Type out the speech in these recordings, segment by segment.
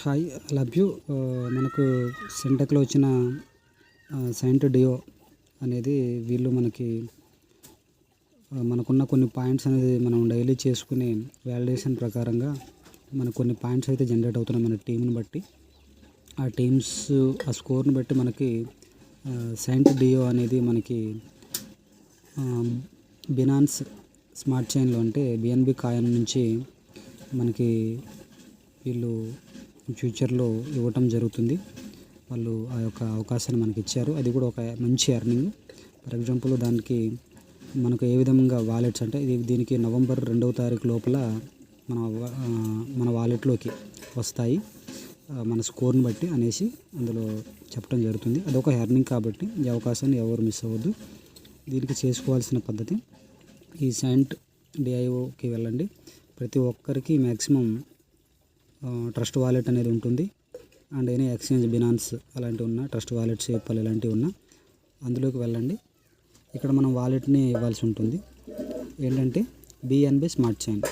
Hi love you మనకు సెంటెక్లో వచ్చిన saint డియో అనేది వీళ్ళు మనకి మనకున్న కొన్ని పాయింట్స్ అనేది మనం డైలీ చేసుకునే వ్యాలిడేషన్ ప్రకారంగా మనకు కొన్ని పాయింట్స్ అయితే జనరేట్ అవుతున్నాయి మన టీంని బట్టి. ఆ టీమ్స్ ఆ స్కోర్ని బట్టి మనకి సైంట్ డియో అనేది మనకి బినాన్స్ స్మార్ట్ చైన్లో అంటే బిఎన్బి కాయిన్ నుంచి మనకి వీళ్ళు ఫ్యూచర్లో ఇవ్వటం జరుగుతుంది. వాళ్ళు ఆ యొక్క అవకాశాన్ని మనకి ఇచ్చారు అది కూడా ఒక మంచి ఎర్నింగ్. ఫర్ ఎగ్జాంపుల్ దానికి మనకు ఏ విధంగా వాలెట్స్ అంటే ఇది దీనికి నవంబర్ రెండవ తారీఖు లోపల మన మన వాలెట్లోకి వస్తాయి. మన స్కోర్ని బట్టి అనేసి అందులో చెప్పడం జరుగుతుంది. అదొక ఎర్నింగ్ కాబట్టి ఈ అవకాశాన్ని ఎవరు మిస్ అవ్వద్దు. దీనికి చేసుకోవాల్సిన పద్ధతి ఈ సైంట్ డిఐఓకి వెళ్ళండి. ప్రతి ఒక్కరికి మ్యాక్సిమం ట్రస్ట్ వాలెట్ అనేది ఉంటుంది. అండ్ ఎనీ ఎక్స్చేంజ్ బినాన్స్ అలాంటివి ఉన్నా ట్రస్ట్ వాలెట్ సేపల్ ఇలాంటివి ఉన్నా అందులోకి వెళ్ళండి. ఇక్కడ మనం వాలెట్ని ఇవ్వాల్సి ఉంటుంది. ఏంటంటే బిఎన్బి స్మార్ట్ చైన్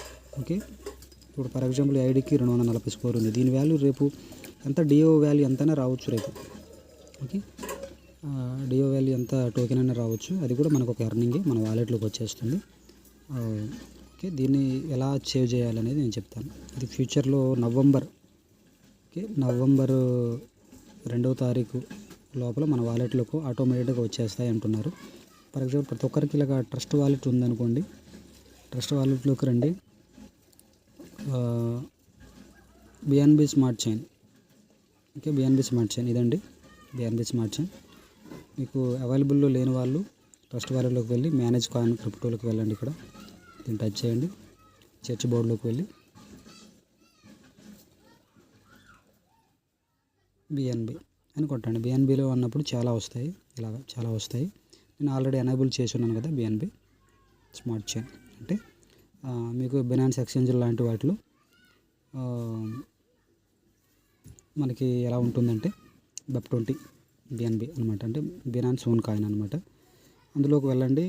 ఓకే ఇప్పుడు ఫర్ ఎగ్జాంపుల్ ఐడికి రెండు వందల నలభై స్కోర్ ఉంది. దీని వాల్యూ రేపు ఎంత డిఓ వాల్యూ ఎంతైనా రావచ్చు రేపు. ఓకే డిఓ వాల్యూ ఎంత టోకెన్ అయినా రావచ్చు. అది కూడా మనకు ఒక ఎర్నింగ్ మన వాలెట్లోకి వచ్చేస్తుంది. ఓకే దీన్ని ఎలా సేవ్ చేయాలనేది నేను చెప్తాను. ఇది ఫ్యూచర్లో నవంబర్ ఓకే నవంబర్ రెండవ తారీఖు లోపల మన వాలెట్లకు ఆటోమేటిక్గా వచ్చేస్తాయి అంటున్నారు. ఫర్ ఎగ్జాంపుల్ ప్రతి ఒక్కరికి ఇలాగ ట్రస్ట్ వాలెట్ ఉందనుకోండి ట్రస్ట్ వాలెట్లోకి రండి. BNB smart chain okay BNB smart chain ఇదండి బిఎన్బి స్మార్ట్ చైన్ మీకు అవైలబుల్లో లేని వాళ్ళు ట్రస్ట్ వాలెట్లోకి వెళ్ళి మేనేజ్ కాయిన్ క్రిప్టోలకు వెళ్ళండి ఇక్కడ. దీన్ని టచ్ చేయండి. చర్చ్ బోర్డులోకి వెళ్ళి. బిఎన్బి అని కొట్టండి. బిఎన్బిలో ఉన్నప్పుడు చాలా వస్తాయి. ఇలాగ చాలా వస్తాయి. నేను ఆల్రెడీ ఎనేబుల్ చేసి ఉన్నాను కదా బిఎన్బి స్మార్ట్ చైన్. అంటే మీకు బినాన్స్ ఎక్స్చేంజ్ లాంటి వాటిలో మనకి ఎలా ఉంటుందంటే బెప్ ట్వంటీ బిఎన్బి అనమాట అంటే బినాన్స్ ఓన్ కాయిన్ అనమాట అందులోకి వెళ్ళండి.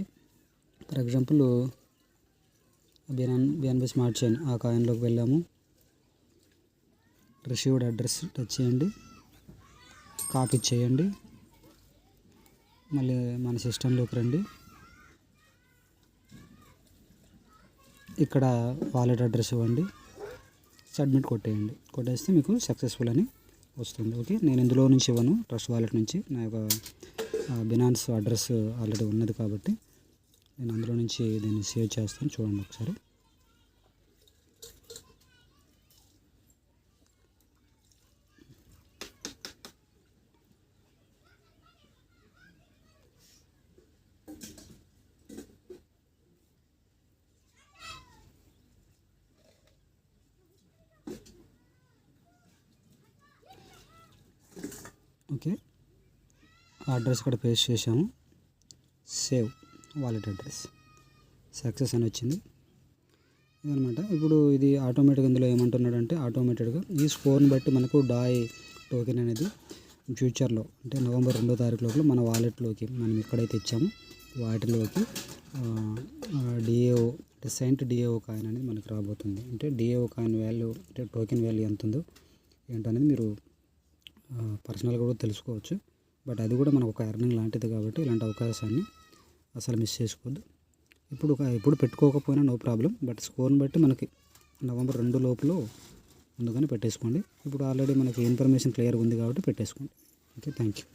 For example BN BNB smart chain ఆ కాయిన్లోకి వెళ్ళాము. రిసీవ్డ్ అడ్రస్ టచ్ చేయండి. కాపీ చేయండి. మళ్ళీ మన సిస్టంలోకి రండి. ఇక్కడ వాలెట్ అడ్రస్ ఇవ్వండి. సబ్మిట్ కొట్టేయండి. కొట్టేస్తే మీకు సక్సెస్ఫుల్ అని వస్తుంది. ఓకే? నేను ఇందులో నుంచి ఇవ్వను. ట్రస్ట్ వాలెట్ నుంచి. నా యొక్క బినాన్స్ అడ్రస్ ఆల్రెడీ ఉన్నది కాబట్టి. నేను అందులో నుంచి దీన్ని సేవ్ చేస్తాను. చూడండి ఒకసారి. ఓకే. ఆ అడ్రస్ కూడా పేస్ట్ చేసాము సేవ్. వాలెట్ అడ్రస్ సక్సెస్ అని వచ్చింది. ఇదనమాట ఇప్పుడు ఇది ఆటోమేటిక్గా ఇందులో ఏమంటున్నాడంటే ఆటోమేటెడ్గా ఈ స్కోర్ని బట్టి మనకు డాయ్ టోకెన్ అనేది ఫ్యూచర్లో అంటే నవంబర్ రెండో తారీఖు లోపల మన వాలెట్లోకి మనం ఎక్కడైతే ఇచ్చామో వాటిలోకి డిఏఓ అంటే సెయింట్ డిఏఓ కాయిన్ అనేది మనకు రాబోతుంది. అంటే డిఏఓ కాయిన్ వాల్యూ అంటే టోకెన్ వాల్యూ ఎంత ఉందో ఏంటనేది మీరు పర్సనల్గా కూడా తెలుసుకోవచ్చు. బట్ అది కూడా మనకు ఒక ఎర్నింగ్ లాంటిది కాబట్టి ఇలాంటి అవకాశాన్ని అసలు మిస్ చేసుకోవద్దు. ఇప్పుడు ఒక ఇప్పుడు పెట్టుకోకపోయినా నో ప్రాబ్లం బట్ స్కోర్ని బట్టి మనకి నవంబర్ రెండు లోపల ముందుగానే పెట్టేసుకోండి. ఇప్పుడు ఆల్రెడీ మనకి ఇన్ఫర్మేషన్ క్లియర్గా ఉంది కాబట్టి పెట్టేసుకోండి. Okay thank you